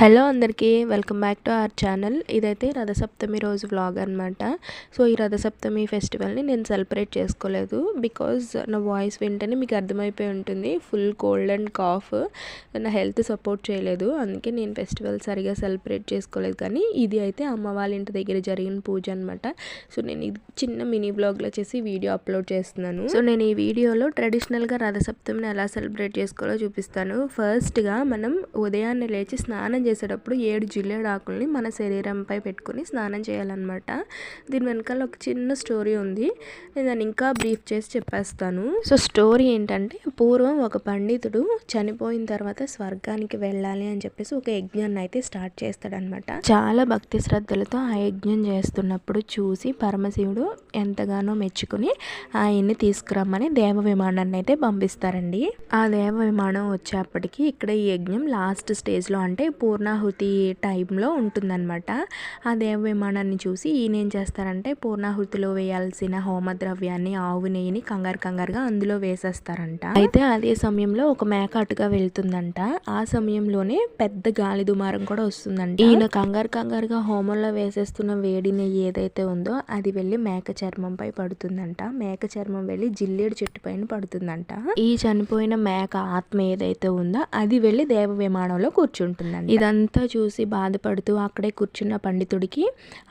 Hello అందరికీ welcome back to our channel. ఇదైతే రథసప్తమి రోజు వ్లాగ్ అనమాట సో ఈ రథసప్తమి ఫెస్టివల్ని నేను సెలబ్రేట్ చేసుకోలేదు బికాజ్ నా వాయిస్ వింటేనే మీకు అర్థమైపోయి ఉంటుంది. Full cold and cough. నా హెల్త్ సపోర్ట్ చేయలేదు. అందుకే నేను ఫెస్టివల్ సరిగా సెలబ్రేట్ చేసుకోలేదు. కానీ ఇది అయితే అమ్మ వాళ్ళ ఇంటి దగ్గర జరిగిన పూజ అనమాట సో నేను ఇది చిన్న మినీ బ్లాగ్లో చేసి వీడియో అప్లోడ్ చేస్తున్నాను. సో నేను ఈ వీడియోలో ట్రెడిషనల్గా రథసప్తమిని ఎలా సెలబ్రేట్ చేసుకోవాలో చూపిస్తాను. ఫస్ట్గా మనం ఉదయాన్నే లేచి స్నానం చేసేటప్పుడు ఏడు జిల్లేడాకుల్ని మన శరీరంపై పెట్టుకుని స్నానం చేయాలన్నమాట. దీని వెనకాల ఒక చిన్న స్టోరీ ఉంది. నేను దాన్ని ఇంకా బ్రీఫ్ చేసి చెప్పేస్తాను. సో స్టోరీ ఏంటంటే పూర్వం ఒక పండితుడు చనిపోయిన తర్వాత స్వర్గానికి వెళ్ళాలి అని చెప్పేసి ఒక యజ్ఞాన్ని అయితే స్టార్ట్ చేస్తాడనమాట చాలా భక్తి శ్రద్ధలతో ఆ యజ్ఞం చేస్తున్నప్పుడు చూసి పరమశివుడు ఎంతగానో మెచ్చుకుని ఆయన్ని తీసుకురమ్మని దేవ విమానాన్ని అయితే పంపిస్తారండి. ఆ దేవ విమానం వచ్చేప్పటికి ఇక్కడ ఈ యజ్ఞం లాస్ట్ స్టేజ్లో అంటే పూర్వ పూర్ణాహుతి టైంలో ఉంటుందన్నమాట. ఆ దేవ విమానాన్ని చూసి ఈయన ఏం చేస్తారంటే పూర్ణాహుతిలో వేయాల్సిన హోమ ద్రవ్యాన్ని ఆవు నెయ్యిని కంగారు కంగారుగా అందులో వేసేస్తారంట. అయితే అదే సమయంలో ఒక మేక అటుగా వెళ్తుందంట. ఆ సమయంలోనే పెద్ద గాలి దుమారం కూడా వస్తుందంట. ఈయన కంగారు కంగారుగా హోమంలో వేసేస్తున్న వేడి నెయ్యి ఏదైతే ఉందో అది వెళ్ళి మేక చర్మంపై పడుతుందంట. మేక చర్మం వెళ్ళి జిల్లేడు చెట్టు పైన పడుతుందంట. ఈ చనిపోయిన మేక ఆత్మ ఏదైతే ఉందో అది వెళ్ళి దేవ విమానంలో కూర్చుంటుందండి ఇదంతా చూసి బాధపడుతూ అక్కడే కూర్చున్న పండితుడికి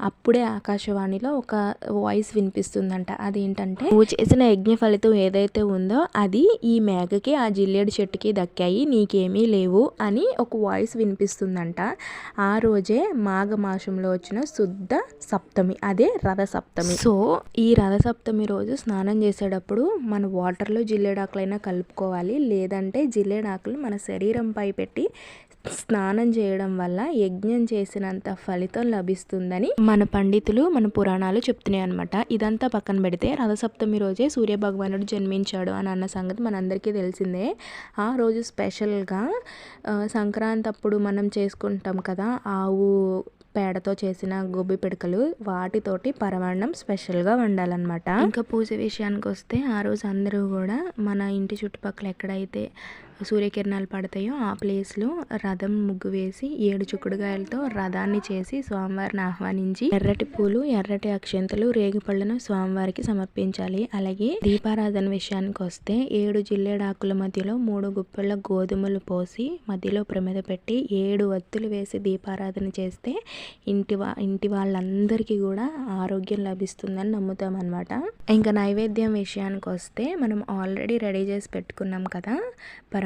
అప్పుడే ఆకాశవాణిలో ఒక వాయిస్ వినిపిస్తుందంట. అదేంటంటే నువ్వు చేసిన యజ్ఞ ఫలితం ఏదైతే ఉందో అది ఈ మేఘకి ఆ జిల్లేడు చెట్టుకి దక్కాయి నీకేమీ లేవు అని ఒక వాయిస్ వినిపిస్తుందంట. ఆ రోజే మాఘమాసంలో వచ్చిన శుద్ధ సప్తమి అదే రథ సప్తమి. సో ఈ రథ సప్తమి రోజు స్నానం చేసేటప్పుడు మన వాటర్లో జిల్లేడాకులైనా కలుపుకోవాలి. లేదంటే జిల్లేడాకులు మన శరీరంపై పెట్టి స్నానం చేయడం వల్ల యజ్ఞం చేసినంత ఫలితం లభిస్తుందని మన పండితులు మన పురాణాలు చెప్తున్నాయి అనమాట ఇదంతా పక్కన పెడితే రథసప్తమి రోజే సూర్య భగవానుడు జన్మించాడు అని అన్న సంగతి మనందరికీ తెలిసిందే. ఆ రోజు స్పెషల్గా సంక్రాంతి అప్పుడు మనం చేసుకుంటాం కదా ఆవు పేడతో చేసిన గోబి పిడకలు వాటితోటి పరమాన్నం స్పెషల్గా వండాలన్నమాట. ఇంకా పూజ విషయానికి వస్తే ఆ రోజు అందరూ కూడా మన ఇంటి చుట్టుపక్కల ఎక్కడైతే సూర్యకిరణాలు పడతాయో ఆ ప్లేస్లో రథం ముగ్గు వేసి ఏడు చుక్కుడుగాయలతో రథాన్ని చేసి స్వామివారిని ఆహ్వానించి ఎర్రటి పూలు ఎర్రటి అక్షంతలు రేగిపళ్ళను స్వామివారికి సమర్పించాలి. అలాగే దీపారాధన విషయానికి వస్తే ఏడు జిల్లేడాకుల మధ్యలో మూడు గుప్పెళ్ళ గోధుమలు పోసి మధ్యలో ప్రమిద పెట్టి ఏడు వత్తులు వేసి దీపారాధన చేస్తే ఇంటి వా ఇంటి వాళ్ళందరికీ కూడా ఆరోగ్యం లభిస్తుందని నమ్ముతాం అనమాట ఇంకా నైవేద్యం విషయానికి వస్తే మనం ఆల్రెడీ రెడీ చేసి పెట్టుకున్నాం కదా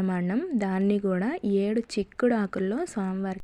పరమాన్నం దాన్ని కూడా ఏడు చిక్కుడు ఆకుల్లో స్వామివారికి